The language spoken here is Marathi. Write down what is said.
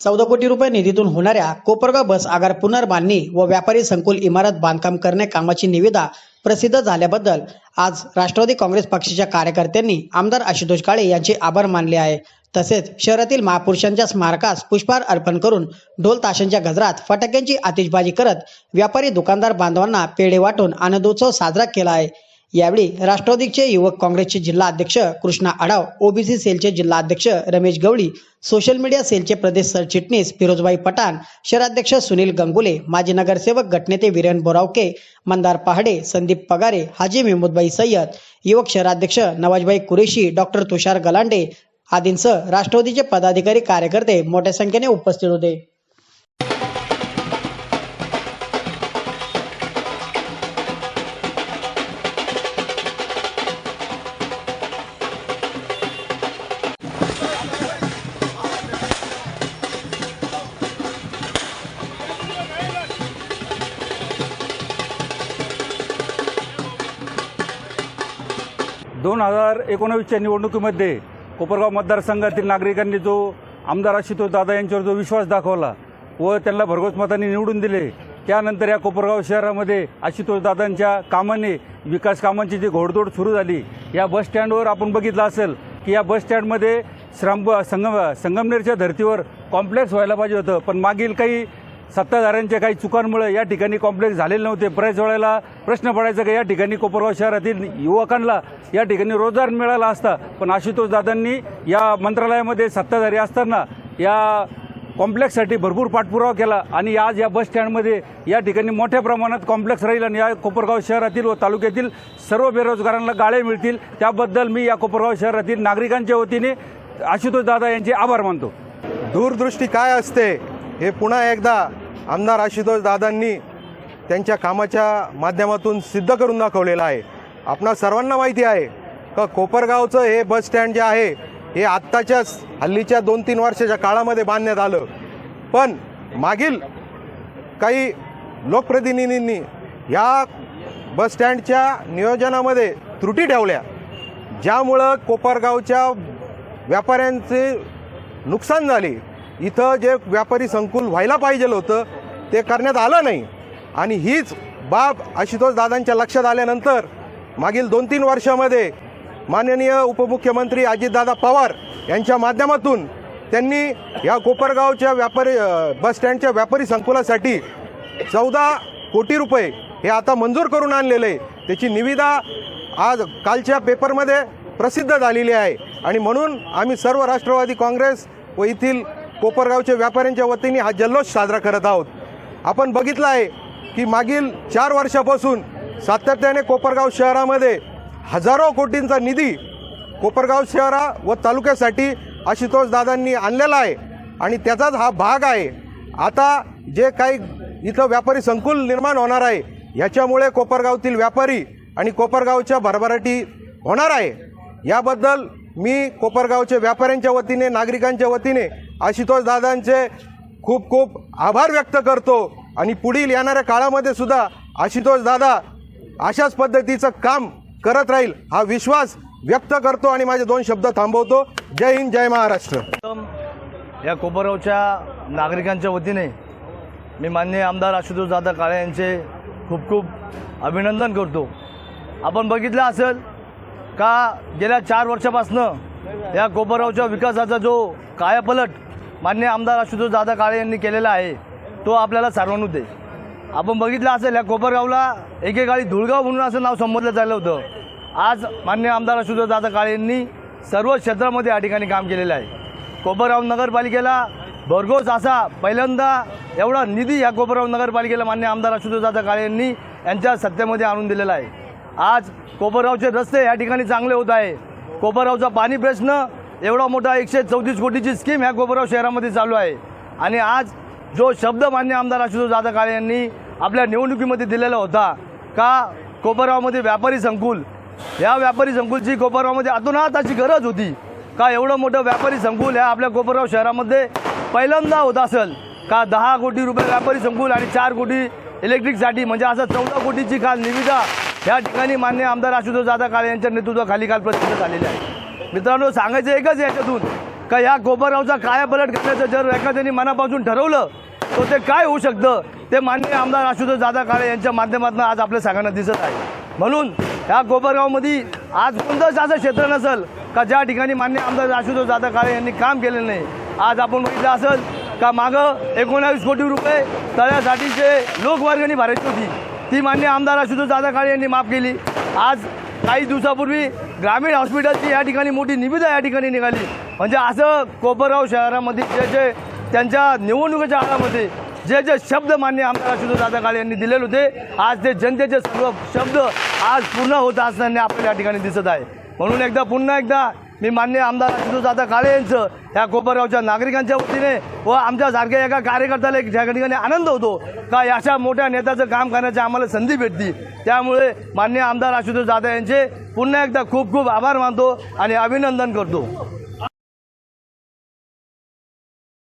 चौदा कोटी रुपये निधीतून होणाऱ्या कोपरगाव बस आगार पुनर्बांधणी व व्यापारी संकुल इमारत बांधकाम करणे कामाची निविदा प्रसिद्ध झाल्याबद्दल आज राष्ट्रवादी काँग्रेस पक्षाच्या कार्यकर्त्यांनी आमदार आशुतोष काळे यांचे आभार मानले आहे. तसेच शहरातील महापुरुषांच्या स्मारकास पुष्पहार अर्पण करून ढोल ताशांच्या गजरात फटाक्यांची आतिषबाजी करत व्यापारी दुकानदार बांधवांना पेढे वाटून आनंदोत्सव साजरा केला आहे. यावेळी राष्ट्रवादीचे युवक काँग्रेसचे जिल्हा अध्यक्ष कृष्णा आढाव ओबीसी सेलचे जिल्हा अध्यक्ष रमेश गवळी सोशल मीडिया सेलचे प्रदेश सरचिटणीस फिरोजबाई पठाण शहराध्यक्ष सुनील गंगुले माजी नगरसेवक गटनेते विरेन बोरावके मंदार पहाडे संदीप पगारे हाजी मेहमूदबाई सय्यद युवक शहराध्यक्ष नवाजबाई कुरेशी डॉक्टर तुषार गलांडे आदींसह राष्ट्रवादीचे पदाधिकारी कार्यकर्ते मोठ्या संख्येने उपस्थित होते. दोन हजार एकोणावीसच्या निवडणुकीमध्ये कोपरगाव मतदारसंघातील नागरिकांनी जो आमदार आशुतोष दादा यांच्यावर जो विश्वास दाखवला व त्यांना भरघोस मतांनी निवडून दिले त्यानंतर या कोपरगाव शहरामध्ये आशुतोष दादांच्या कामाने विकास कामांची जी घोडदौड सुरू झाली या बस स्टँडवर आपण बघितलं असेल की या बस स्टँडमध्ये श्राम संगम संगमनेरच्या धर्तीवर कॉम्प्लेक्स व्हायला पाहिजे होतं. पण मागील काही सत्ताधाऱ्यांच्या काही चुकांमुळे या ठिकाणी कॉम्प्लेक्स झालेले नव्हते. बऱ्याच वेळेला प्रश्न पडायचा की या ठिकाणी कोपरगाव शहरातील युवकांना या ठिकाणी रोजगार मिळाला असता. पण आशुतोष दादांनी या मंत्रालयामध्ये सत्ताधारी असताना या कॉम्प्लेक्ससाठी भरपूर पाठपुरावा केला आणि आज या बस स्टँडमध्ये या ठिकाणी मोठ्या प्रमाणात कॉम्प्लेक्स राहील आणि या कोपरगाव शहरातील व तालुक्यातील सर्व बेरोजगारांना गाळे मिळतील. त्याबद्दल मी या कोपरगाव शहरातील नागरिकांच्या वतीने आशुतोष दादा यांचे आभार मानतो. दूरदृष्टी काय असते? हे पुन्हा एकदा आमदार आशुतोष दादांनी त्यांच्या कामाच्या माध्यमातून सिद्ध करून दाखवलेलं आहे. आपणा सर्वांना माहिती आहे का कोपरगावचं हे बस स्टँड जे आहे हे आत्ताच्याच हल्लीच्या दोन तीन वर्षाच्या काळामध्ये बांधण्यात आलं. पण मागील काही लोकप्रतिनिधींनी या बस स्टँडच्या नियोजनामध्ये त्रुटी ठेवल्या. ज्यामुळं कोपरगावच्या व्यापाऱ्यांचे नुकसान झाले. इथं जे व्यापारी संकुल व्हायला पाहिजे होतं ते करण्यात आलं नाही. आणि हीच बाब आशुतोष दादांच्या लक्षात आल्यानंतर मागील दोन तीन वर्षामध्ये माननीय उपमुख्यमंत्री अजितदादा पवार यांच्या माध्यमातून त्यांनी या कोपरगावच्या व्यापारी बसस्टँडच्या बस स्टँडच्या व्यापारी संकुलासाठी चौदा कोटी रुपये हे आता मंजूर करून आणलेले. आहे त्याची निविदा आज कालच्या पेपरमध्ये प्रसिद्ध झालेली आहे. आणि म्हणून आम्ही सर्व राष्ट्रवादी काँग्रेस व येथील कोपरगावच्या व्यापाऱ्यांच्या वतीने हा जल्लोष साजरा करत आहोत. आपण बघितलं आहे की मागील चार वर्षापासून सातत्याने कोपरगाव शहरामध्ये हजारो कोटींचा निधी कोपरगाव शहरा व तालुक्यासाठी आशुतोष दादांनी आणलेला आहे आणि त्याचाच हा भाग आहे. आता जे काही इथं व्यापारी संकुल निर्माण होणार आहे ह्याच्यामुळे कोपरगावतील व्यापारी आणि कोपरगावच्या भरभराटी होणार आहे. याबद्दल मी कोपरगावच्या व्यापाऱ्यांच्या वतीने नागरिकांच्या वतीने आशुतोष दादांचे खूप खूप आभार व्यक्त करतो. आणि पुढील येणाऱ्या काळामध्ये सुद्धा आशुतोष दादा अशाच पद्धतीचं काम करत राहील हा विश्वास व्यक्त करतो आणि माझे दोन शब्द थांबवतो. जय हिंद जय महाराष्ट्र. या कोपरगावच्या नागरिकांच्या वतीने मी मान्य आमदार आशुतोष दादा काळे यांचे खूप खूप अभिनंदन करतो. आपण बघितलं असेल का गेल्या चार वर्षापासनं या कोपरगावच्या विकासाचा जो कायापलट मान्य आमदार आशुतोष दादा काळे यांनी केलेला आहे तो आपल्याला सर्वानुत दे आपण बघितलं असेल या कोपरगावला एकेकाळी धुळगाव म्हणून असं नाव संबोधलं झालं होतं. आज मान्य आमदार आशुतोष दादा काळे यांनी सर्व क्षेत्रामध्ये या ठिकाणी काम केलेलं आहे. कोपरगाव नगरपालिकेला भरघोस असा पहिल्यांदा एवढा निधी या कोपरगाव नगरपालिकेला मान्य आमदार आशुतोष दादा काळे यांनी यांच्या सत्तेमध्ये आणून दिलेला आहे. आज कोपरगावचे रस्ते या ठिकाणी चांगले होत आहे. कोपरगावचा पाणी प्रश्न एवढा मोठा एकशे चौतीस कोटीची स्कीम ह्या गोपराव शहरामध्ये चालू आहे. आणि आज जो शब्द मान्य आमदार आशुतोष दादा काळे यांनी आपल्या निवडणुकीमध्ये दिलेला होता का कोपरगावमध्ये व्यापारी संकुल या व्यापारी संकुलची कोपरगावमध्ये अतोनात अशी गरज होती का एवढं मोठं व्यापारी संकुल ह्या आपल्या कोपरगाव शहरामध्ये पहिल्यांदा होत असेल का दहा कोटी रुपये व्यापारी संकुल आणि चार कोटी इलेक्ट्रिकसाठी म्हणजे असं चौदा कोटीची काल निविदा या ठिकाणी मान्य आमदार आशुतोष दादा काळे यांच्या नेतृत्वाखाली काल प्रसिद्ध झालेली आहे. मित्रांनो सांगायचं एकच आहे याच्यातून का या गोबरगावचा काय पलट करण्याचं जर एखाद्याने मनापासून ठरवलं तर ते काय होऊ शकतं? ते माननीय आमदार आशुतोष दादा काळे यांच्या माध्यमातून आज आपल्या सगळ्यांना दिसत आहे. म्हणून या गोबरगावमध्ये आज कोणतंच असं क्षेत्र नसेल का ज्या ठिकाणी मान्य आमदार आशुतोष दादा काळे यांनी काम केलेलं नाही आज आपण बघितलं असेल का मागं एकोणावीस कोटी रुपये तळ्यासाठीचे लोकवर्गणी भरायची होती. ती मान्य आमदार आशुतोष दादा काळे यांनी माफ केली. आज काही दिवसापूर्वी ग्रामीण हॉस्पिटलची या ठिकाणी मोठी निविदा या ठिकाणी निघाली. म्हणजे असं कोपरगाव शहरामध्ये जे जे त्यांच्या निवडणुकीच्या काळामध्ये जे जे शब्द मान्य आमदार आशुतोष दादा काळे यांनी दिलेले होते आज ते जनतेचे सर्व शब्द आज पूर्ण होत असताना आपल्याला या ठिकाणी दिसत आहे. म्हणून एकदा पुन्हा एकदा मी मान्य आमदार आशुतोष दादा काळे यांचं ह्या कोपरगावच्या नागरिकांच्या वतीने व आमच्यासारख्या एका कार्यकर्त्याला एक ज्या ठिकाणी आनंद होतो का अशा मोठ्या नेत्याचं काम करण्याची आम्हाला संधी भेटती. त्यामुळे मान्य आमदार अशुतोष दादा यांचे पुन्हा एकदा खूप खूप आभार मानतो आणि अभिनंदन करतो.